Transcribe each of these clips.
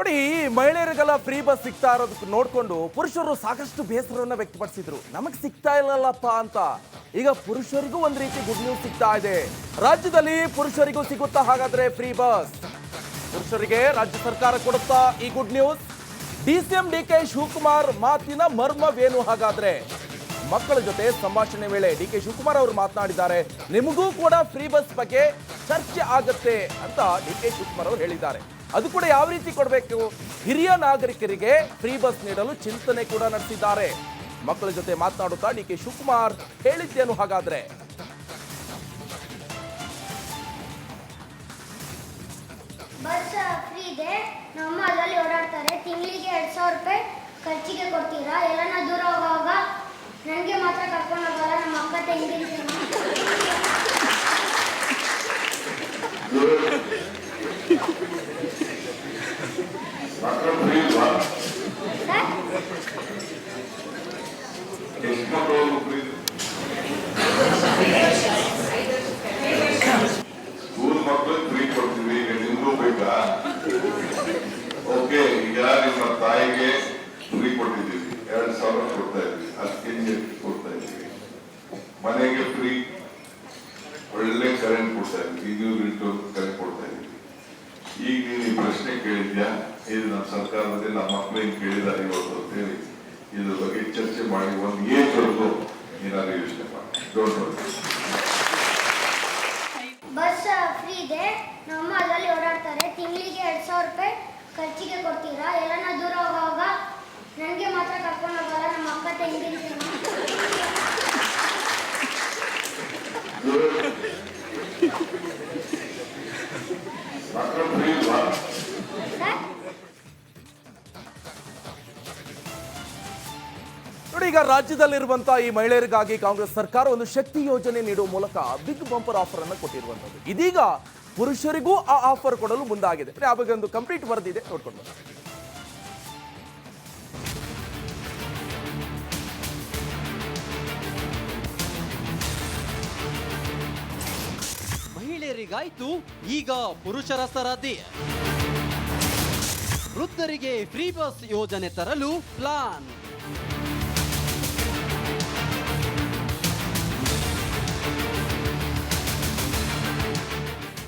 ನೋಡಿ, ಮಹಿಳೆಯರಿಗೆಲ್ಲ free bus ಸಿಗ್ತಾ ಇರೋದಕ್ಕೆ ನೋಡಿಕೊಂಡು ಪುರುಷರು ಸಾಕಷ್ಟು ಬೇಸರವನ್ನು ವ್ಯಕ್ತಪಡಿಸಿದ್ರು. ನಮಗೆ ಸಿಗ್ತಾ ಇಲ್ಲಲ್ಲಪ್ಪ ಅಂತ. ಈಗ ಪುರುಷರಿಗೂ ಒಂದು ರೀತಿ ಗುಡ್ ನ್ಯೂಸ್ ಸಿಗ್ತಾ ಇದೆ. ರಾಜ್ಯದಲ್ಲಿ ಪುರುಷರಿಗೂ ಸಿಗುತ್ತಾ ಹಾಗಾದ್ರೆ ಫ್ರೀ ಬಸ್ ಪುರುಷರಿಗೆ ರಾಜ್ಯ ಸರ್ಕಾರ ಕೊಡುತ್ತಾ ಈ good news D C M D K Shivakumar ಮಾತಿನ ಮರ್ಮವೇನು ಹಾಗಾದ್ರೆ? ಮಕ್ಕಳ ಜೊತೆ ಸಂಭಾಷಣೆ ವೇಳೆ ಡಿ ಕೆ ಶಿವಕುಮಾರ್ ಅವರು ಮಾತನಾಡಿದ್ದಾರೆ. ನಿಮಗೂ ಕೂಡ ಫ್ರೀ ಬಸ್ ಬಗ್ಗೆ ಚರ್ಚೆ ಆಗತ್ತೆ ಅಂತ ಡಿ ಕೆ ಶಿವಕುಮಾರ್ ಅವರು ಹೇಳಿದ್ದಾರೆ. ಅದು ಕೂಡ ಯಾವ ರೀತಿ ಕೊಡಬೇಕು? ಹಿರಿಯ ನಾಗರಿಕರಿಗೆ ಫ್ರೀ ಬಸ್ ನೀಡಲು ಚಿಂತನೆ ಕೂಡ ನಡೆಸಿದ್ದಾರೆ. ಮಕ್ಕಳ ಜೊತೆ ಮಾತನಾಡುತ್ತಾ ಡಿ ಕೆ ಶಿವಕುಮಾರ್ ಹೇಳಿದ್ದೇನು ಹಾಗಾದ್ರೆ? ಬಸ್ ಫ್ರೀ ಇದೆ. ನಮ್ಮ ಅಲ್ಲಲ್ಲಿ ಓಡಾಡ್ತಾರೆ. ತಿಂಗಳಿಗೆ ಎರಡು ಸಾವಿರ ರೂಪಾಯಿ ಖರ್ಚಿಗೆ ಕೊಡ್ತೀರಾ? ಎಲ್ಲನ ದೂರ ಹೋಗುವಾಗ ನನಗೆ ಮಾತ್ರ ಕರ್ಕೊಂಡು ಹೋಗಲ್ಲ. ನಮ್ಮ ಅಕ್ಕ ತಂಗಿರ್ತೀನಿ ಮಾತ್ರ ಫ್ರೀ ಇಲ್ವಾ ಸರ್ ಎಷ್ಟು ಮಕ್ಕಳು ಫ್ರೀ ಸ್ಕೂಲ್ ಮಕ್ಕಳಿಗೆ ಫ್ರೀ ಕೊಡ್ತೀವಿ ಈಗ ನಿಮಗೂ ಬೇಕಾ ಓಕೆ ಈಗ ನಿಮ್ಮ ತಾಯಿಗೆ ಫ್ರೀ ಕೊಟ್ಟಿದ್ದೀವಿ ಎರಡು ಸಾವಿರ ಕೊಡ್ತಾ ಇದ್ವಿ ಹತ್ತು ಕೆಜಿ ಕೊಡ್ತಾ ಇದ್ದೀವಿ. ಮನೆಗೆ ಫ್ರೀ ಒಳ್ಳೆ ಕರೆಂಟ್ ಕೊಡ್ತಾ ಇದ್ವಿ ಇನ್ನೂರು ಇಂಟು ಕರೆಂಟ್ ಕೊಡ್ತಾ ಇದ್ವಿ ಈಗ ನೀನು ಈ ಪ್ರಶ್ನೆ ಕೇಳಿದ್ಯಾ? ಇದು ನಮ್ಮ ಸರ್ಕಾರದಲ್ಲಿ ನಮ್ಮ ಮಕ್ಕಳಿಗೆ ಕೇಳಿದ್ದಾರೆ ಇವತ್ತು ಅಂತೇಳಿ ಇದ್ರ ಬಗ್ಗೆ ಚರ್ಚೆ ಮಾಡಿ. ಒಂದು ಏನ್ ವರೆಗೂ ಏನಾದ್ರು ಯೋಚನೆ ಮಾಡಿ. ಡೋಂಟ್ ಈಗ ರಾಜ್ಯದಲ್ಲಿರುವಂತಹ ಈ ಮಹಿಳೆಯರಿಗಾಗಿ ಕಾಂಗ್ರೆಸ್ ಸರ್ಕಾರ ಒಂದು ಶಕ್ತಿ ಯೋಜನೆ ನೀಡುವ ಮೂಲಕ ಬಿಗ್ ಬಂಪರ್ ಆಫರ್ ಅನ್ನು ಕೊಟ್ಟಿರುವಂತದ್ದು. ಇದೀಗ ಪುರುಷರಿಗೂ ಆ ಆಫರ್ ಕೊಡಲು ಮುಂದಾಗಿದೆ. ಆ ಒಂದು ಕಂಪ್ಲೀಟ್ ವರದಿದೆ. ನೋಡ್ಕೊಂಡು ಬನ್ನಿ. ಮಹಿಳೆಯರಿಗಾಯ್ತು ಈಗ ಪುರುಷರ ಸರದಿ. ವೃದ್ಧರಿಗೆ ಫ್ರೀ ಬಸ್ ಯೋಜನೆ ತರಲು ಪ್ಲಾನ್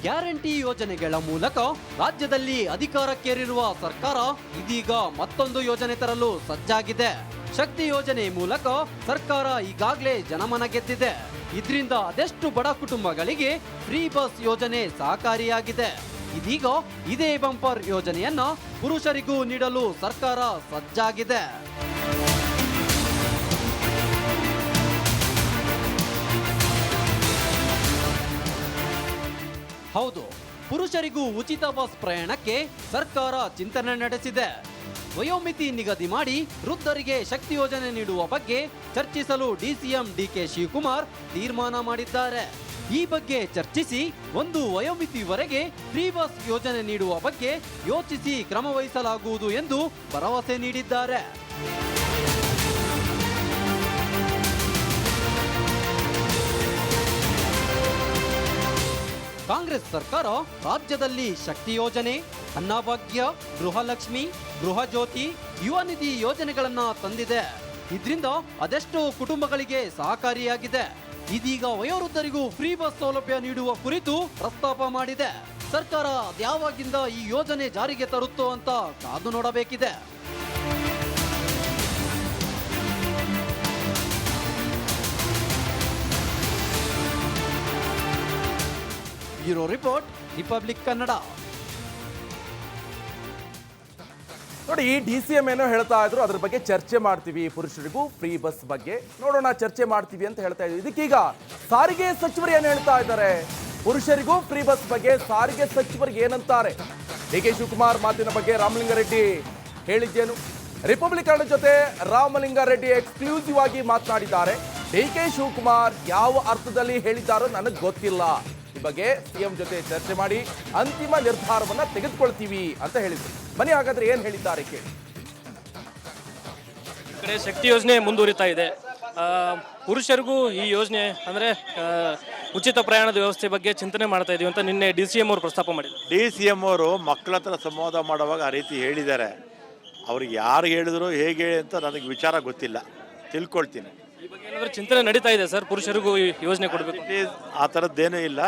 ಗ್ಯಾರಂಟಿ ಯೋಜನೆಗಳ ಮೂಲಕ ರಾಜ್ಯದಲ್ಲಿ ಅಧಿಕಾರಕ್ಕೇರಿರುವ ಸರ್ಕಾರ ಇದೀಗ ಮತ್ತೊಂದು ಯೋಜನೆ ತರಲು ಸಜ್ಜಾಗಿದೆ. ಶಕ್ತಿ ಯೋಜನೆ ಮೂಲಕ ಸರ್ಕಾರ ಈಗಾಗಲೇ ಜನಮನ ಗೆದ್ದಿದೆ. ಇದರಿಂದ ಅದೆಷ್ಟು ಬಡ ಕುಟುಂಬಗಳಿಗೆ ಫ್ರೀ ಬಸ್ ಯೋಜನೆ ಸಹಕಾರಿಯಾಗಿದೆ. ಇದೀಗ ಇದೇ ಬಂಪರ್ ಯೋಜನೆಯನ್ನ ಪುರುಷರಿಗೂ ನೀಡಲು ಸರ್ಕಾರ ಸಜ್ಜಾಗಿದೆ. ಹೌದು, ಪುರುಷರಿಗೂ ಉಚಿತ ಬಸ್ ಪ್ರಯಾಣಕ್ಕೆ ಸರ್ಕಾರ ಚಿಂತನೆ ನಡೆಸಿದೆ. ವಯೋಮಿತಿ ನಿಗದಿ ಮಾಡಿ ವೃದ್ಧರಿಗೆ ಶಕ್ತಿ ಯೋಜನೆ ನೀಡುವ ಬಗ್ಗೆ ಚರ್ಚಿಸಲು ಡಿಸಿಎಂ ಡಿಕೆ ಶಿವಕುಮಾರ್ ತೀರ್ಮಾನ ಮಾಡಿದ್ದಾರೆ. ಈ ಬಗ್ಗೆ ಚರ್ಚಿಸಿ ಒಂದು ವಯೋಮಿತಿವರೆಗೆ ಫ್ರೀ ಬಸ್ ಯೋಜನೆ ನೀಡುವ ಬಗ್ಗೆ ಯೋಚಿಸಿ ಕ್ರಮ ವಹಿಸಲಾಗುವುದು ಎಂದು ಭರವಸೆ ನೀಡಿದ್ದಾರೆ. ಕಾಂಗ್ರೆಸ್ ಸರ್ಕಾರ ರಾಜ್ಯದಲ್ಲಿ ಶಕ್ತಿ ಯೋಜನೆ, ಅನ್ನಭಾಗ್ಯ, ಗೃಹಲಕ್ಷ್ಮಿ ಗೃಹ ಜ್ಯೋತಿ ಯುವ ನಿಧಿ ಯೋಜನೆಗಳನ್ನ ತಂದಿದೆ. ಇದರಿಂದ ಅದೆಷ್ಟೋ ಕುಟುಂಬಗಳಿಗೆ ಸಹಕಾರಿಯಾಗಿದೆ. ಇದೀಗ ವಯೋವೃದ್ಧರಿಗೂ ಫ್ರೀ ಬಸ್ ಸೌಲಭ್ಯ ನೀಡುವ ಕುರಿತು ಪ್ರಸ್ತಾಪ ಮಾಡಿದೆ. ಸರ್ಕಾರ ಅದ್ಯಾವಾಗಿಂದ ಈ ಯೋಜನೆ ಜಾರಿಗೆ ತರುತ್ತೋ ಅಂತ ಕಾದು ನೋಡಬೇಕಿದೆ. Bureau report, Republic Kannada. ನೋಡಿ ಡಿ ಸಿ ಎಂ ಏನೋ ಹೇಳ್ತಾ ಇದ್ರು, ಅದ್ರ ಬಗ್ಗೆ ಚರ್ಚೆ ಮಾಡ್ತೀವಿ ಪುರುಷರಿಗೂ, ಫ್ರೀ ಬಸ್ ಬಗ್ಗೆ. ನೋಡೋಣ, ಚರ್ಚೆ ಮಾಡ್ತೀವಿ ಅಂತ ಹೇಳ್ತಾ ಇದ್ವಿ. ಇದಕ್ಕೀಗ ಸಾರಿಗೆ ಸಚಿವರು ಏನು ಹೇಳ್ತಾ ಇದ್ದಾರೆ? ಪುರುಷರಿಗೂ ಫ್ರೀ ಬಸ್ ಬಗ್ಗೆ ಸಾರಿಗೆ ಸಚಿವರಿಗೆ ಏನಂತಾರೆ? ಡಿ ಕೆ ಶಿವಕುಮಾರ್ ಮಾತಿನ ಬಗ್ಗೆ ರಾಮಲಿಂಗಾರೆಡ್ಡಿ ಹೇಳಿದ್ದೇನು. ರಿಪಬ್ಲಿಕನ್ ಜೊತೆ ರಾಮಲಿಂಗಾರೆಡ್ಡಿ ಎಕ್ಸ್ಕ್ಲೂಸಿವ್ ಆಗಿ ಮಾತನಾಡಿದ್ದಾರೆ. ಡಿ ಕೆ ಶಿವಕುಮಾರ್ ಯಾವ ಅರ್ಥದಲ್ಲಿ ಹೇಳಿದ್ದಾರೋ ನನಗೆ ಗೊತ್ತಿಲ್ಲ. ಈ ಬಗ್ಗೆ ಸಿಎಂ ಜೊತೆ ಚರ್ಚೆ ಮಾಡಿ ಅಂತಿಮ ನಿರ್ಧಾರವನ್ನ ತೆಗೆದುಕೊಳ್ತೀವಿ ಅಂತ ಹೇಳಿದ್ರು. ಬನ್ನಿ ಹಾಗಾದ್ರೆ ಏನ್ ಹೇಳಿದ್ದಾರೆ ಕೇಳಿ. ಈ ಕಡೆ ಶಕ್ತಿ ಯೋಜನೆ ಮುಂದುವರಿತಾ ಇದೆ. ಆ, ಪುರುಷರಿಗೂ ಈ ಯೋಜನೆ ಅಂದರೆ ಉಚಿತ ಪ್ರಯಾಣದ ವ್ಯವಸ್ಥೆ ಬಗ್ಗೆ ಚಿಂತನೆ ಮಾಡ್ತಾ ಇದೀವಿ ಅಂತ ನಿನ್ನೆ ಡಿ ಸಿ ಎಂ ಅವರು ಪ್ರಸ್ತಾಪ ಮಾಡಿದ್ರು. ಡಿ ಸಿ ಎಂ ಅವರು ಮಕ್ಕಳ ಹತ್ರ ಸಂವಾದ ಮಾಡುವಾಗ ಆ ರೀತಿ ಹೇಳಿದ್ದಾರೆ. ಅವ್ರಿಗೆ ಯಾರು ಹೇಳಿದ್ರು ಹೇಗೆ ಅಂತ ನನಗೆ ವಿಚಾರ ಗೊತ್ತಿಲ್ಲ. ತಿಳ್ಕೊಳ್ತೀನಿ. ಈ ಬಗ್ಗೆ ಏನಾದರೂ ಚಿಂತನೆ ನಡೀತಾ ಇದೆ ಸರ್? ಪುರುಷರಿಗೂ ಈ ಯೋಜನೆ ಕೊಡಬೇಕು ಆ ಥರದ್ದೇನೂ ಇಲ್ಲ.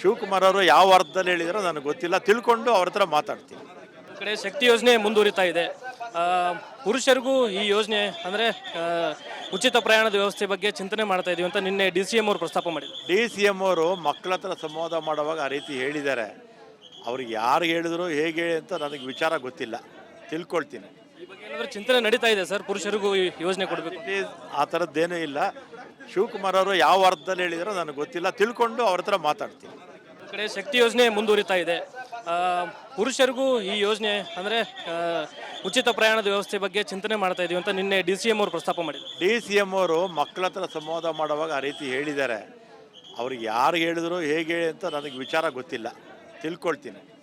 ಶಿವಕುಮಾರ್ ಅವರು ಯಾವ ಅರ್ಥದಲ್ಲಿ ಹೇಳಿದಾರೋ ನನಗೆ ಗೊತ್ತಿಲ್ಲ. ತಿಳ್ಕೊಂಡು ಅವ್ರ ಹತ್ರ ಮಾತಾಡ್ತೀನಿ. ಈ ಕಡೆ ಶಕ್ತಿ ಯೋಜನೆ ಮುಂದುವರಿತಾ ಇದೆ. ಆ, ಪುರುಷರಿಗೂ ಈ ಯೋಜನೆ ಅಂದರೆ ಉಚಿತ ಪ್ರಯಾಣದ ವ್ಯವಸ್ಥೆ ಬಗ್ಗೆ ಚಿಂತನೆ ಮಾಡ್ತಾ ಇದೀವಿ ಅಂತ ನಿನ್ನೆ ಡಿ ಸಿ ಎಂ ಅವರು ಪ್ರಸ್ತಾಪ ಮಾಡಿದ್ರು. ಡಿ ಸಿ ಎಂ ಅವರು ಮಕ್ಕಳ ಹತ್ರ ಸಂವಾದ ಮಾಡುವಾಗ ಆ ರೀತಿ ಹೇಳಿದ್ದಾರೆ. ಅವ್ರಿಗೆ ಯಾರು ಹೇಳಿದ್ರು ಹೇಗೆ ಅಂತ ನನಗೆ ವಿಚಾರ ಗೊತ್ತಿಲ್ಲ. ತಿಳ್ಕೊಳ್ತೀನಿ. ಈ ಚಿಂತನೆ ನಡೀತಾ ಇದೆ ಸರ್. ಪುರುಷರಿಗೂ ಈ ಯೋಜನೆ ಕೊಡಬೇಕು. ಆ ಥರದ್ದೇನೂ ಇಲ್ಲ. ಶಿವಕುಮಾರ್ ಅವರು ಯಾವ ಅರ್ಥದಲ್ಲಿ ಹೇಳಿದಾರೋ ನನಗೆ ಗೊತ್ತಿಲ್ಲ. ತಿಳ್ಕೊಂಡು ಅವ್ರ ಹತ್ರ ಮಾತಾಡ್ತೀನಿ. ಈ ಕಡೆ ಶಕ್ತಿ ಯೋಜನೆ ಮುಂದುವರಿತಾ ಇದೆ. ಆ, ಪುರುಷರಿಗೂ ಈ ಯೋಜನೆ ಅಂದರೆ ಉಚಿತ ಪ್ರಯಾಣದ ವ್ಯವಸ್ಥೆ ಬಗ್ಗೆ ಚಿಂತನೆ ಮಾಡ್ತಾ ಇದೀವಿ ಅಂತ ನಿನ್ನೆ ಡಿ ಸಿ ಎಂ ಅವರು ಪ್ರಸ್ತಾಪ ಮಾಡಿದ್ರು. ಡಿ ಸಿ ಎಂ ಅವರು ಮಕ್ಕಳ ಹತ್ರ ಸಂವಾದ ಮಾಡುವಾಗ ಆ ರೀತಿ ಹೇಳಿದ್ದಾರೆ. ಅವ್ರಿಗೆ ಯಾರು ಹೇಳಿದ್ರು ಹೇಗೆ ಅಂತ ನನಗೆ ವಿಚಾರ ಗೊತ್ತಿಲ್ಲ. ತಿಳ್ಕೊಳ್ತೀನಿ.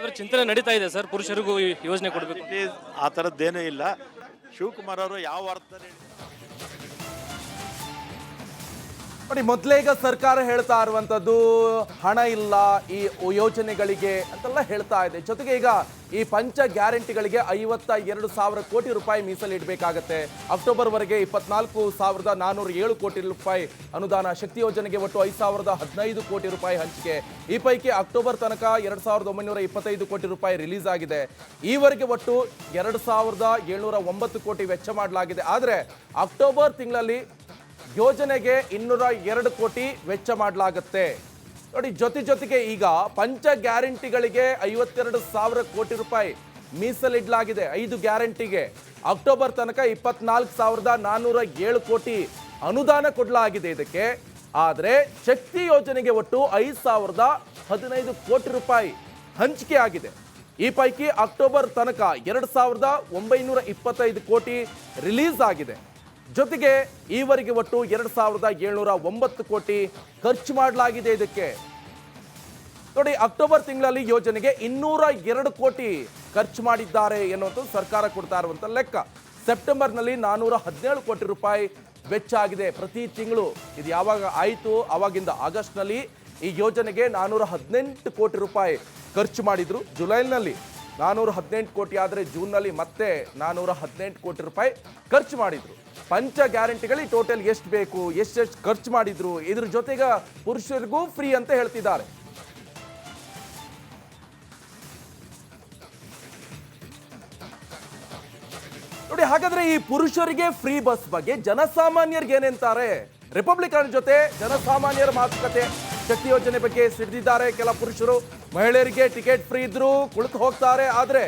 ಈ ಚಿಂತನೆ ನಡೀತಾ ಇದೆ ಸರ್, ಪುರುಷರಿಗೂ ಈ ಯೋಜನೆ ಕೊಡಬೇಕು. ಆ ಥರದ್ದೇನೂ ಇಲ್ಲ. ಶಿವಕುಮಾರ್ ಅವರು ಯಾವ ಅರ್ಥದಲ್ಲಿ ನೋಡಿ, ಮೊದಲೇ ಈಗ ಸರ್ಕಾರ ಹೇಳ್ತಾ ಇರುವಂತದ್ದು ಹಣ ಇಲ್ಲ, ಈ ಯೋಜನೆಗಳಿಗೆ ಅಂತೆಲ್ಲ ಹೇಳ್ತಾ ಇದೆ. ಜೊತೆಗೆ ಈಗ ಈ ಪಂಚ ಗ್ಯಾರಂಟಿಗಳಿಗೆ ಐವತ್ತ ಎರಡು ಸಾವಿರ ಕೋಟಿ ರೂಪಾಯಿ ಮೀಸಲಿಡಬೇಕಾಗತ್ತೆ ಅಕ್ಟೋಬರ್ ವರೆಗೆ ಇಪ್ಪತ್ನಾಲ್ಕು ಸಾವಿರದ ನಾನೂರ ಏಳು ಕೋಟಿ ರೂಪಾಯಿ ಅನುದಾನ, ಶಕ್ತಿ ಯೋಜನೆಗೆ ಒಟ್ಟು ಐದು ಸಾವಿರದ ಹದಿನೈದು ಕೋಟಿ ರೂಪಾಯಿ ಹಂಚಿಕೆ. ಈ ಪೈಕಿ ಅಕ್ಟೋಬರ್ ತನಕ ಎರಡು ಸಾವಿರದ ಒಂಬೈನೂರ ಇಪ್ಪತ್ತೈದು ಕೋಟಿ ರೂಪಾಯಿ ರಿಲೀಸ್ ಆಗಿದೆ. ಈವರೆಗೆ ಒಟ್ಟು ಎರಡು ಸಾವಿರದ ಏಳ್ನೂರ ಒಂಬತ್ತು ಕೋಟಿ ವೆಚ್ಚ ಮಾಡಲಾಗಿದೆ. ಆದರೆ ಅಕ್ಟೋಬರ್ ತಿಂಗಳಲ್ಲಿ ಯೋಜನೆಗೆ ಇನ್ನೂರ ಎರಡು ಕೋಟಿ ವೆಚ್ಚ ಮಾಡಲಾಗುತ್ತೆ. ನೋಡಿ, ಜೊತೆ ಜೊತೆಗೆ ಈಗ ಪಂಚ ಗ್ಯಾರಂಟಿಗಳಿಗೆ ಐವತ್ತೆರಡು ಸಾವಿರ ಕೋಟಿ ರೂಪಾಯಿ ಮೀಸಲಿಡಲಾಗಿದೆ ಐದು ಗ್ಯಾರಂಟಿಗೆ. ಅಕ್ಟೋಬರ್ ತನಕ ಇಪ್ಪತ್ನಾಲ್ಕು ಸಾವಿರದ ನಾನ್ನೂರ ಏಳು ಕೋಟಿ ಅನುದಾನ ಕೊಡಲಾಗಿದೆ ಇದಕ್ಕೆ. ಆದರೆ ಶಕ್ತಿ ಯೋಜನೆಗೆ ಒಟ್ಟು ಐದು ಸಾವಿರದ ಹದಿನೈದು ಕೋಟಿ ರೂಪಾಯಿ ಹಂಚಿಕೆ ಆಗಿದೆ. ಈ ಪೈಕಿ ಅಕ್ಟೋಬರ್ ತನಕ ಎರಡು ಸಾವಿರದ ಒಂಬೈನೂರ ಇಪ್ಪತ್ತೈದು ಕೋಟಿ ರಿಲೀಸ್ ಆಗಿದೆ. ಜೊತೆಗೆ ಈವರೆಗೆ ಒಟ್ಟು ಎರಡು ಸಾವಿರದ ಏಳ್ನೂರ ಒಂಬತ್ತು ಕೋಟಿ ಖರ್ಚು ಮಾಡಲಾಗಿದೆ ಇದಕ್ಕೆ. ನೋಡಿ, ಅಕ್ಟೋಬರ್ ತಿಂಗಳಲ್ಲಿ ಯೋಜನೆಗೆ ಇನ್ನೂರ ಎರಡು ಕೋಟಿ ಖರ್ಚು ಮಾಡಿದ್ದಾರೆ ಎನ್ನುವಂಥ ಸರ್ಕಾರ ಕೊಡ್ತಾ ಇರುವಂಥ ಲೆಕ್ಕ. ಸೆಪ್ಟೆಂಬರ್ನಲ್ಲಿ ನಾನೂರ ಹದಿನೇಳು ಕೋಟಿ ರೂಪಾಯಿ ವೆಚ್ಚ ಆಗಿದೆ ಪ್ರತಿ ತಿಂಗಳು. ಇದು ಯಾವಾಗ ಆಯಿತು? ಆವಾಗಿಂದ ಆಗಸ್ಟ್ನಲ್ಲಿ ಈ ಯೋಜನೆಗೆ ನಾನೂರ ಹದಿನೆಂಟು ಕೋಟಿ ರೂಪಾಯಿ ಖರ್ಚು ಮಾಡಿದ್ರು ಜುಲೈನಲ್ಲಿ. ನಾನೂರ ಹದಿನೆಂಟು ಕೋಟಿ ಆದರೆ ಜೂನ್ನಲ್ಲಿ ಮತ್ತೆ ನಾನೂರ ಹದಿನೆಂಟು ಕೋಟಿ ರೂಪಾಯಿ ಖರ್ಚು ಮಾಡಿದರು. ಪಂಚ ಗ್ಯಾರಂಟಿಗಳಿ ಟೋಟಲ್ ಎಷ್ಟು ಬೇಕು, ಎಷ್ಟೆಷ್ಟು ಖರ್ಚು ಮಾಡಿದ್ರು, ಇದ್ರ ಜೊತೆಗೆ ಪುರುಷರಿಗೂ ಫ್ರೀ ಅಂತ ಹೇಳ್ತಿದ್ದಾರೆ. ನೋಡಿ, ಹಾಗಾದ್ರೆ ಈ ಪುರುಷರಿಗೆ ಫ್ರೀ ಬಸ್ ಬಗ್ಗೆ ಜನಸಾಮಾನ್ಯರಿಗೆ ಏನೆಂತಾರೆ ರಿಪಬ್ಲಿಕನ್ ಜೊತೆ ಜನಸಾಮಾನ್ಯರ ಮಾತುಕತೆ. ಶಕ್ತಿ ಯೋಜನೆ ಬಗ್ಗೆ ಸಿಡಿದಿದ್ದಾರೆ. ಕೆಲ ಪುರುಷರು ಮಹಿಳೆಯರಿಗೆ ಟಿಕೆಟ್ ಫ್ರೀ ಇದ್ರು ಕುಳಿತು ಹೋಗ್ತಾರೆ. ಆದರೆ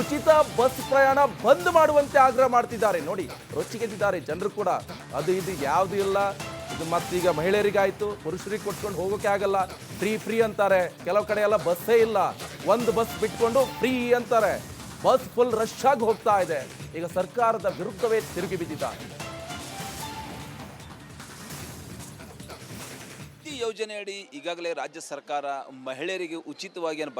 ಉಚಿತ ಬಸ್ ಪ್ರಯಾಣ ಬಂದ್ ಮಾಡುವಂತೆ ಆಗ್ರಹ ಮಾಡ್ತಿದ್ದಾರೆ. ನೋಡಿ, ರೊಚ್ಚಿಗೆದ್ದಿದ್ದಾರೆ. ಜನರು ಕೂಡ ಅದು ಇದು ಯಾವುದು ಇಲ್ಲ. ಇದು ಮತ್ತೀಗ ಮಹಿಳೆಯರಿಗಾಯ್ತು. ಪುರುಷರಿಗೆ ಕೊಟ್ಕೊಂಡು ಹೋಗೋಕೆ ಆಗಲ್ಲ. ಫ್ರೀ ಫ್ರೀ ಅಂತಾರೆ. ಕೆಲವು ಕಡೆ ಎಲ್ಲ ಬಸ್ಸೇ ಇಲ್ಲ. ಒಂದು ಬಸ್ ಬಿಟ್ಕೊಂಡು ಫ್ರೀ ಅಂತಾರೆ. ಬಸ್ ಫುಲ್ ರಶ್ ಆಗಿ ಹೋಗ್ತಾ ಇದೆ. ಈಗ ಸರ್ಕಾರದ ವಿರುದ್ಧವೇ ತಿರುಗಿ ಬಿದ್ದಿದ್ದಾರೆ. ಯೋಜನೆಯಡಿ ಈಗಾಗಲೇ ರಾಜ್ಯ ಸರ್ಕಾರ ಮಹಿಳೆಯರಿಗೆ ಉಚಿತವಾಗಿ ಏನು ಬಸ್